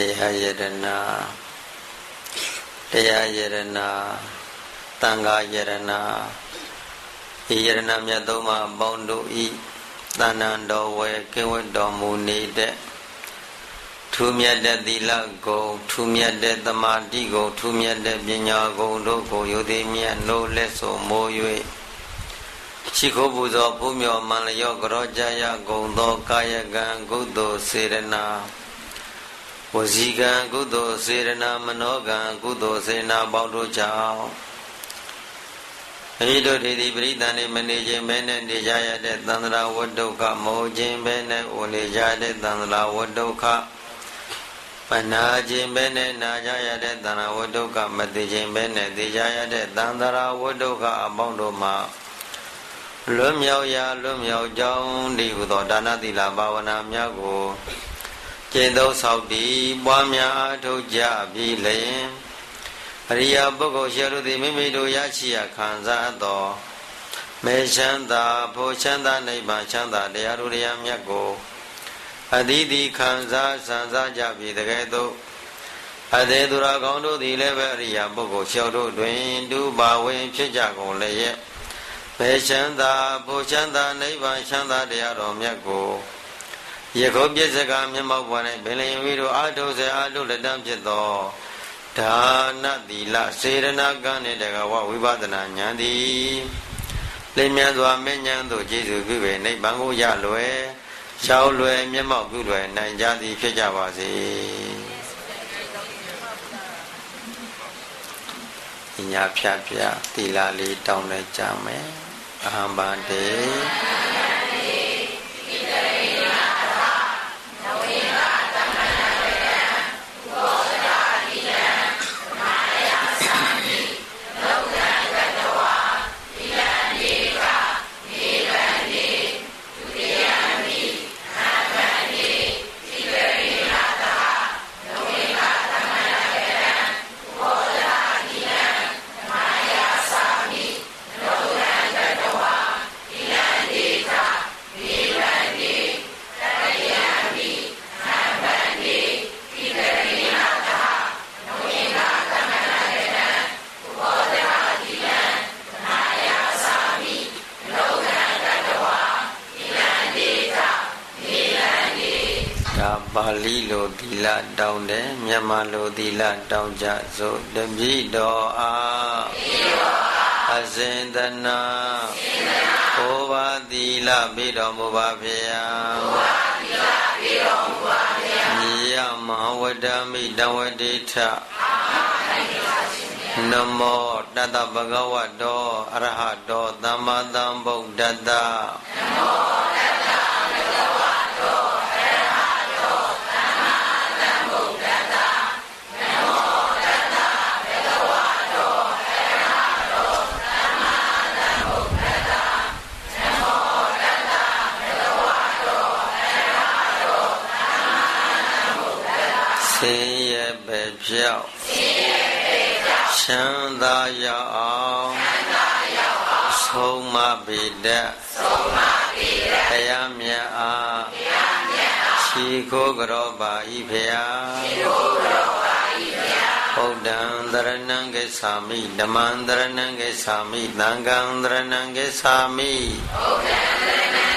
တရားယရနာတရားယရနာတန်ခါယရနာဤယရနာမြတ်သုံးပါးပေါင်းတို့ဤတဏ္ဍန်တော်ဝဲကင်းဝတ်တော်မူနေတဲ့ထူးမြတ်တဲ့သီလဂုံထူးမြတ်တဲ့သမာဓိဂုံထူးမြတ်တဲ့ပညာဂုံတို့ကိုယုသိမြတ်နိုးလက်စုံမိုး၍ရှိခိုးပူဇော်ဘုမြော်မန္လျောကရောကြယဂုံသောကာယကံကုသိုလ်စေရနာ ဝစီကံကုသိုလ်စေရနာမနောကံကုသိုလ်စေနာပေါင်းတို့ကြောင့်အဲဒီတို့ဒီဒီပရိသန်နေမနေခြင်းပဲနဲ့နေကြရတဲ့သန္တရာဝတ္တုခမဟုတ်ခြင်းပဲနဲ့အိုနေကြတဲ့သန္တရာဝတ္တုခပနာခြင်းပဲနဲ့နာကြရတဲ့သန္တရာဝတ္တုခမသိခြင်းပဲနဲ့သိကြရတဲ့သန္တရာဝတ္တုခအပေါင်းတို့မှာလွတ်မြောက်ရာလွတ်မြောက်ကြောင်းဒီဟုသောဒါနသီလဘာဝနာများကို ကျင့်သုံးဆောက်တည်ပွားများအားထုတ်ကြပြီလျင်အရိယာပုဂ္ဂိုလ်ရှေတို့သည်မိမိတို့ရရှိရခံစားသောမေချမ်းသာဖို့ချမ်းသာနိဗ္ဗာန်ချမ်းသာတရားတို့တရားမြတ်ကိုအသီးသီးခံစားဆံစားကြပြီတကယ်တော့အသေးသူရာကောင်းတို့သည်လည်းပဲအရိယာပုဂ္ဂိုလ်ရှောတို့တွင်ဒုဘာဝင်ဖြစ်ကြကုန်လျက်မေချမ်းသာဖို့ချမ်းသာနိဗ္ဗာန်ချမ်းသာတရားတော်မြတ်ကို ယခုပြည့်စကားမျက်မှောက်ပေါ်၌ဘင်လင်ဝီတို့အာထုစေအာထုလက်တန်းဖြစ်သောဒါနသီလစေရနာကံနှင့်တကဝဝိပဿနာဉာဏ်သည်လင်းမြန်စွာမဉ္ဇဉ်သို့ကျေစုပြုပေနိဗ္ဗာန်ကိုရလွယ်ရောက်လွယ်မျက်မှောက်ပြုလွယ်နိုင်ကြသည်ဖြစ်ကြပါစေညာဖြတ်ဖြတ်သီလလေးတောင်းလဲကြမယ်အဟံဗန္တေ လိုသီလတောင်းတယ်မြန်မာလိုသီလတောင်းကြစို့တပိတော်အားအစင်တနာဘုရားသီလပြီးတော်မူပါဗျာနိယမဟာဝတ္တမိတဝတိထနမောတတဗဂဝတောအရဟတောသမ္မာသမ္ဗုဒ္ဓတ္တနမောဆင်းရဲ ပဲပြောက်ချမ်းသာရအောင်ဆုံးမပေတတ်တရားမြတ်အားခြေခိုးကြောပါဤဖျာဗုဒ္ဓံတရဏံကိသာမိဓမ္မံတရဏံကိသာမိသံဃံတရဏံကိသာမိဗုဒ္ဓံတရဏံ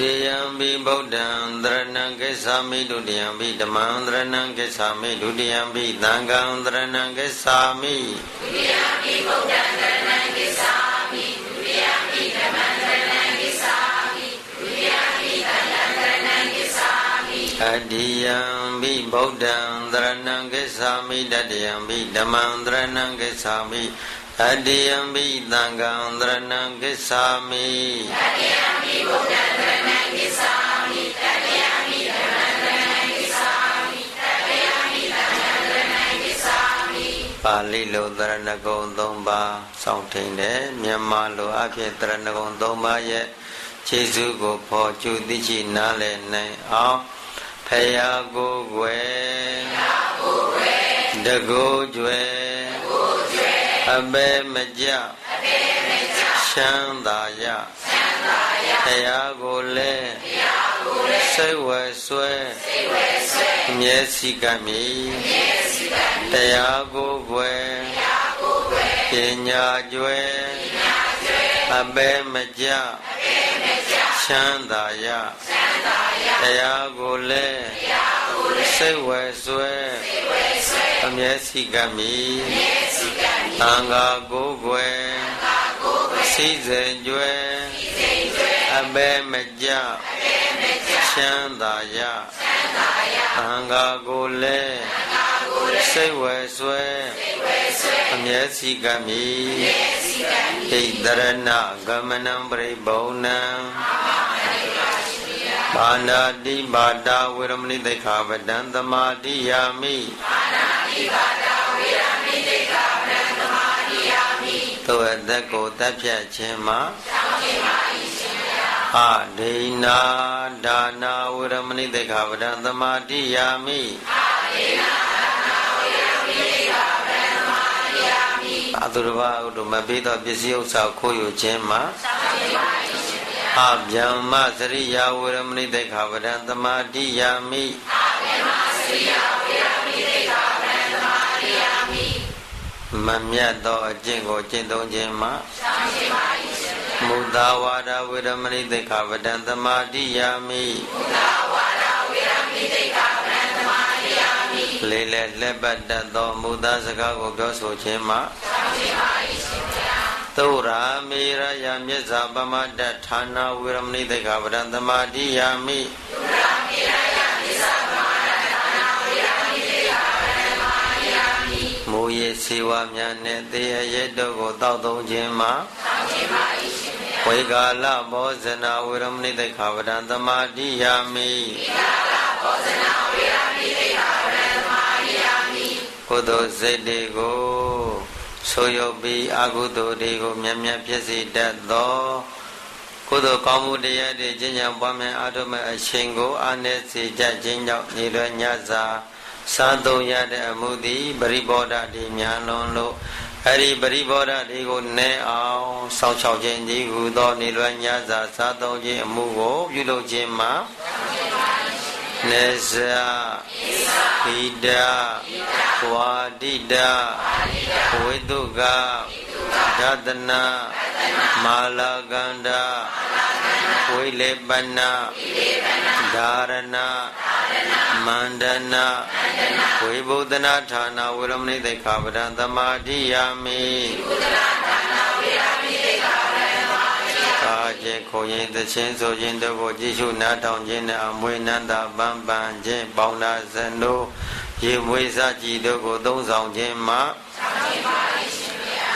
တိယံဘိဗုဒ္ဓံတရဏံကိသာမိဒုတိယံဘိဓမ္မံတရဏံကိသာမိဒုတိယံဘိသံဃံတရဏံကိသာမိဒုတိယံဘိဗုဒ္ဓံတရဏံကိသာမိဒုတိယံဘိဓမ္မံတရဏံကိသာမိဒုတိယံဘိသံဃံတရဏံကိသာမိအတ္တိယံဘိဗုဒ္ဓံတရဏံကိသာမိတတ္တယံဘိဓမ္မံတရဏံကိသာမိအ တ္တိယံဘိသံဃံတရဏံကိသာမိတတ္တယံဘိဗုဒ္ဓံတရဏံကိသာမိတတ္တယံဘိဓမ္မံတရဏံကိသာမိတတ္တယံဘိသံဃံတရဏံကိသာမိပါဠိလိုသရဏဂုံ၃ပါးစောင့်ထိန်တယ်မြန်မာလိုအဖြစ်သရဏဂုံ၃ပါးရဲ့ခြေစုကိုဖော်ကျူသိချိနားလည်နိုင်အောင်ဖယားကိုယ်ွယ်တကိုးကျွယ် အပေမကြချမ်းသာရတရားကိုလည်းစိတ်ဝယ်ဆွဲအမြဲစီကပ်မည်တရားကိုွယ်ပညာကျွဲအပဲ မကြချမ်းသာရတရားကိုလည်းစိတ်ဝယ်ဆွဲအမြဲစီကပ်မည်သံဃာကိုွယ်စီစဉ်ကျွဲအပဲမကြချမ်းသာရသံဃာကိုလည်းစိတ်ဝယ်ဆွဲအမြဲစီကမီ ဣတရဏဂမနံပရိဘုံနံဘာနာတိဘာတာဝေရမဏိသိခာပဒံသမာတိယာမိဘာနာတိဘာတာဝေရမဏိသိခာပဒံသမာတိယာမိသို့အသက်ကိုတပ်ဖြတ်ခြင်းမှာတောင်းခြင်းပါ၏ရှင်ဗျာအဒိနာဒါနာဝေရမဏိသိခာပဒံသမာတိယာမိအ အတုရဘာဥဒ္ဓမပေးသောပစ္စည်းဥစ္စာခိုးယူခြင်းမှာအဗျမ္မစရိယာဝရမဏိတေခဗရံသမာတိယာမိအဗျမ္မစရိယာဝရမဏိတေခဗရံသမာတိယာမိမမြတ်သောအကျင့်ကိုကျင့်သုံးခြင်းမှာမုဒဝါဒဝေရမဏိတေခဗရံသမာတိယာမိမုဒဝါဒဝေရမဏိတေခဗရံသမာတိယာမိလေးလက်လက်ပတ်တတ်သောမုဒစကားကိုပြောဆိုခြင်းမှာ သုရာမေရယမြစ္ဆာပမတ္တဌာနာဝေရမဏိတေခဗရံသမာတိယာမိသုရာမေရယမြစ္ဆာပမတ္တဌာနာဝေရမဏိတေခဗရံသမာတိယာမိမူရစေဝများနဲ့တေရရဲ့တို့ကိုတောက်သုံးခြင်းမှာတောက်ခြင်းပါ၏ရှင်ဝေကာလဘောဇနာဝေရမဏိတေခဗရံသမာတိယာမိဝေကာလဘောဇနာဝေရမဏိတေခဗရံသမာတိယာမိကုသိုလ်စိတ်တွေကို ဆိုးရုပ်ပြီးအကုသိုလ်တွေကိုမြတ်မြတ်ဖြစ်စေတတ်သောကုသိုလ်ကောင်းမှုတရားတွေကျင့်ကြံပွားများအားထုတ်မဲ့အရှင်ကိုအာနေစေကြခြင်းကြောင့်ညီလွယ်ညစာစားသုံးရတဲ့အမှုသည်ပရိဘောဓတိများလွန်လို့အဲ့ဒီပရိဘောဓတွေကိုနည်းအောင်စောင့်ရှောက်ခြင်းဒီဟုသောနေလွယ်ညစာစားသုံးခြင်းအမှုကိုပြုလုပ်ခြင်းမှာနေဇာဣဒ ဝါဒိတဝိတုကဒသနာမာလာကန္ဒဝိလေပနာဓာရဏမန္ဒနာဝိဘုဒ္ဓနာဌာနဝိရမဏိသိခာပဒံသမာဓိယာမိဝိဘုဒ္ဓနာဌာနဝိရမဏိသိခာပဒံသမာဓိယာမိအာကျေခုံရင်သချင်းဆိုခြင်းတို့ကိုကြည့်ရှုနားထောင်ခြင်းနဲ့အမွေနန္တာပန်းပန်းခြင်းပေါင်းနာဇနု ရေမွေးစားကြည်တို့ကိုသုံးဆောင်ခြင်းမှာ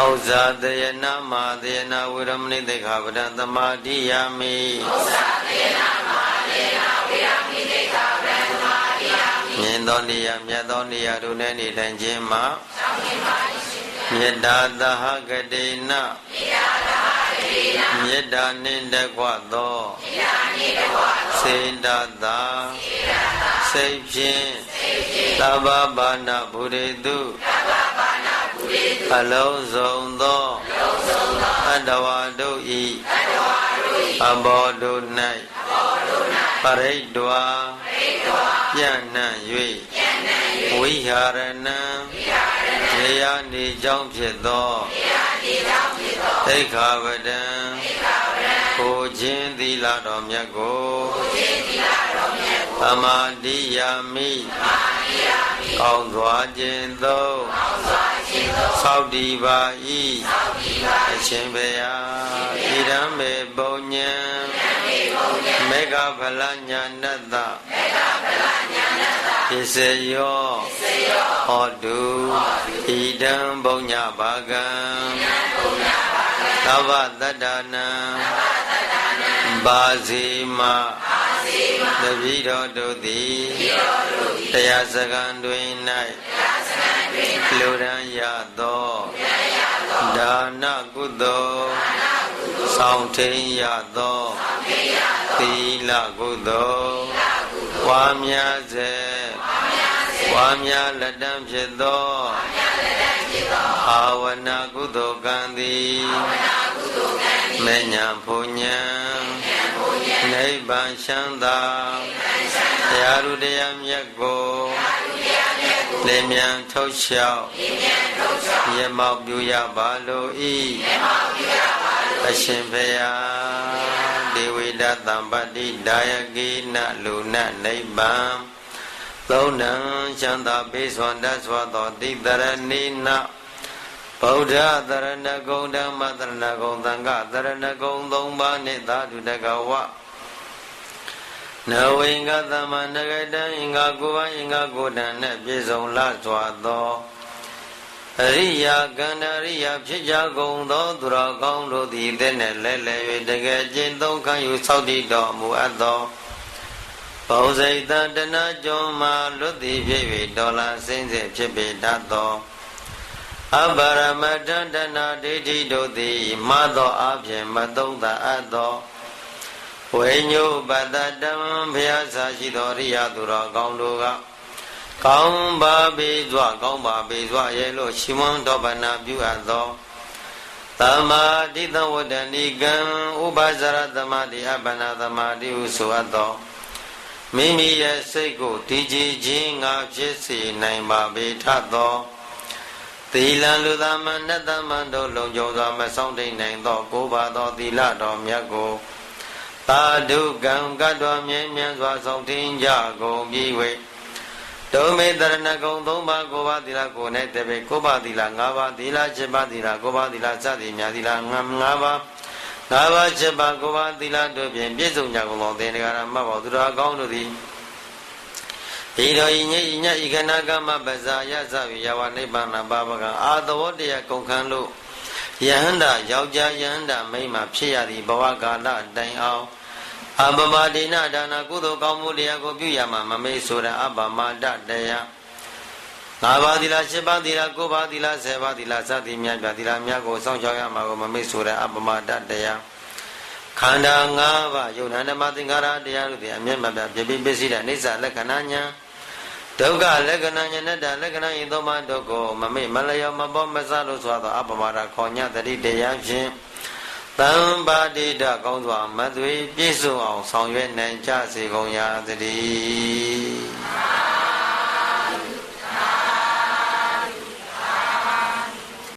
ဩဇာတယနာမာတယနာဝိရမဏိတေခဗဒံသမာတိယာမိဩဇာတယနာမာတယနာဝိရမဏိတေခဗဒံသမာတိယာမိမြင်သောနေရာမြတ်သောနေရာတို့နဲ့နေထိုင်ခြင်းမှာမေတ္တာသဟဂတိနမေတ္တာသဟဂတိနမေတ္တာနှင့်တကွသောမေတ္တာနှင့်တကွသောစေတသာစေတသာစိတ်ဖြင့်စိတ်ဖြင့် သဗ္ဗဘာနာဘုရေတုသဗ္ဗဘာနာဘုရေတုအလုံးစုံသောအလုံးစုံသောအတ္တဝါတို့ဤအတ္တဝါတို့ဤအဘောတို့၌အဘောတို့၌ပရိဒွာပရိဒွာပြန့်နှံ့၍ပြန့်နှံ့၍ဝိဟာရဏံဝိဟာရဏံနေရနေကြောင်းဖြစ်သောနေရနေကြောင်းဖြစ်သောသိက္ခာပဒံသိက္ခာပဒံကိုခြင်းသီလတော်မြတ်ကိုကိုခြင်းသီလတော်မြတ်ကို သမာတိယာမိသမာတိယာမိကောင်းစွာခြင်းသောကောင်းစွာခြင်းသောသောက်တည်ပါ၏သောက်တည်ပါအရှင်ဘုရားဣဒံမေပုံညံမေဃဖလညာနတ္တမေဃဖလညာနတ္တပစ္စယောပစ္စယောဟောတုဣဒံဘုံညဘာကံဣဒံဘုံညဘာကံသဗ္ဗတတ္တနာသဗ္ဗတတ္တနာဘာစီမဘာစီမ တပိတော်တို့သည်တပိတော်တို့သည်တရားစကံတွင်၌တရားစကံတွင်၌လူရန်ရသောလူရန်ရသောဒါနကုသိုလ်ဒါနကုသိုလ်ဆောင်ထိန်ရသောဆောင်ထိန်ရသောသီလကုသိုလ်သီလကုသိုလ်ဝါများစေဝါများစေဝါများလက်တံဖြစ်သောဝါများလက်တံဖြစ်သောအာဝနာကုသိုလ်ကံသည်အာဝနာကုသိုလ်ကံမေညာဘုံညာ နိဗ္ဗာန်ချမ်းသာတရားလူတရားမြတ်ကိုလင်းမြန်ထုတ်လျှောက်မြတ်မောက်ပြုရပါလိုဤအရှင်ဖေယဒေဝိဒတံပတ္တိဒါယကိနလူနနိဗ္ဗာန်သုံးနံချမ်းသာပေးစွန်တတ်စွာသောတိတရဏိနဗုဒ္ဓသရဏဂုံဓမ္မသရဏဂုံသံဃသရဏဂုံသုံးပါးနှင့်သာဓုတကဝ နဝိင်္ဂသမနဂတံအင်္ဂါကိုယ်ပါအင်္ဂါကိုယ်တံနဲ့ပြည့်စုံလာစွာသောအရိယာကန္တရိယာဖြစ်ကြကုန်သောသူတော်ကောင်းတို့သည်တဲ့နဲ့လဲလဲ၍တကယ်ကျင့်သုံးခံယူစောင့်တည်တော်မူအပ်သောဘောဇိတတနာကျော်မှာလွတ်သည်ဖြစ်၍ဒေါ်လာစင်းစစ်ဖြစ်ပေတတ်သောအဘာရမတန္တနာဒိဋ္ဌိတို့သည်မသောအပြင်မသုံးသာအပ်သော ဝိညုပတတံဘုရားစာရှိသောရိယသူတော်ကောင်းတို့ကကောင်းပါပေစွာကောင်းပါပေစွာရဲ့လို့ရှိမွန်တော်ဗနာပြုအပ်သောသမ္မာတိတဝတ္တနိကံဥပဇရသမာတိအပ္ပနာသမာတိဟုဆိုအပ်သောမိမိရဲ့စိတ်ကိုတည်ကြည်ခြင်းငါဖြစ်စေနိုင်ပါပေထသောသီလလူသားမနတ္တမန်တို့လုံခြုံစွာမဆောင်တိန်နိုင်သောကိုးပါသောသီလတော်မြတ်ကို သာဓုကံကတ္တဝမြဲမြံစွာဆောင်တင်ကြကုန်ပြီးဝေဒုမေတရဏဂုံ၃ပါးကိုပါသီလကိုနဲ့တပေကိုပါသီလ၅ပါးသီလ7ပါးသီလကိုပါသီလစသည်များသီလ၅ပါး၅ပါး7ပါးကိုပါသီလတို့ဖြင့်ပြည့်စုံကြကုန်သောသင်္ဃာရမတ်ဘောသူတော်ကောင်းတို့သည်ဤတော်ဤညဤညဤခဏကမပဇာယသဝိယဝနိဗ္ဗာန်ပါပကံအာသဝတ္တယကုန်ခံလို့ ယဟန္တာယောက်ျားယဟန္တာမိန်းမဖြစ်ရသည့်ဘဝကာလတိုင်အောင်အပမဒိနဒါနာကုသိုလ်ကောင်းမှုတရားကိုပြုရမှာမမေ့ဆိုတဲ့အပမဒတရားငါးပါးသီလ၈ပါးသီလ၉ပါးသီလ၁၀ပါးသီလစသည်များပြသီလများကိုစောင့်ရှောက်ရမှာကိုမမေ့ဆိုတဲ့အပမဒတရားခန္ဓာ၅ပါးယုံနာဓမ္မသင်္ခါရတရားတို့သည်အမျက်မပြပြပြပစ္စည်းတဲ့အိဋ္ဌလက္ခဏာညာ ဒုက္ခလက္ခဏာညနတ္တလက္ခဏာဤသုံးပါးတို့ကိုမမေ့မလျော်မပေါ်မဆလို့ဆိုသောအပမဒခေါ်ညတတိတရားဖြင့်တံပါတိတကောင်းစွာမသွေပြည့်စုံအောင်ဆောင်ရွက်နိုင်ကြစေကုန်ရာသတည်း